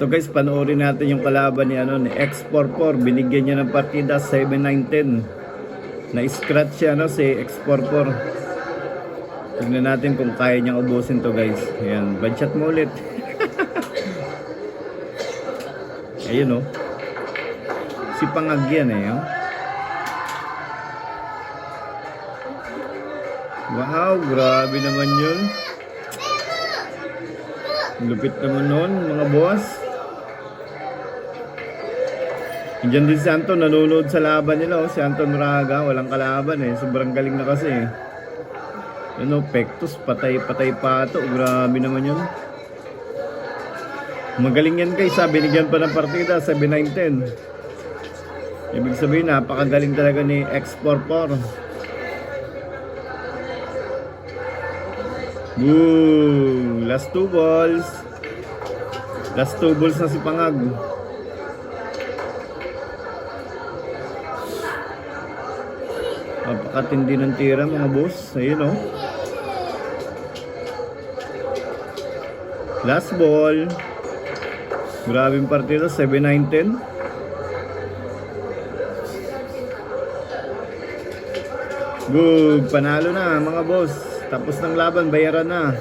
Ito guys, panoorin natin yung kalaban ni ano ni X44. Binigyan niya ng partida 7-9-10. Na-scratch siya no si X44. Tignan natin kung kaya niyang ubusin to guys. Ayan, shot mo ulit. Ayun oh. Si Pangag eh. Oh. Wow, grabe naman yun. Lupit naman nun, mga boss. Diyan din si Anton, nanonood sa laban nila. Oh. Si Anton Raga, walang kalaban eh. Sobrang galing na kasi eh. Ano, Pectus, patay-patay pa ito. Grabe naman yun. Magaling yan guys, ha? binigyan pa ng partida, 7-9-10. Ibig sabihin, napakagaling talaga ni X44. Woo! Last two balls. Last two balls na si Pangag. Napakatindi ng tira mga boss. Ayun oh. Last ball. Grabing partida, 7-9-10. Good, panalo na mga boss. Tapos ng laban, bayaran na.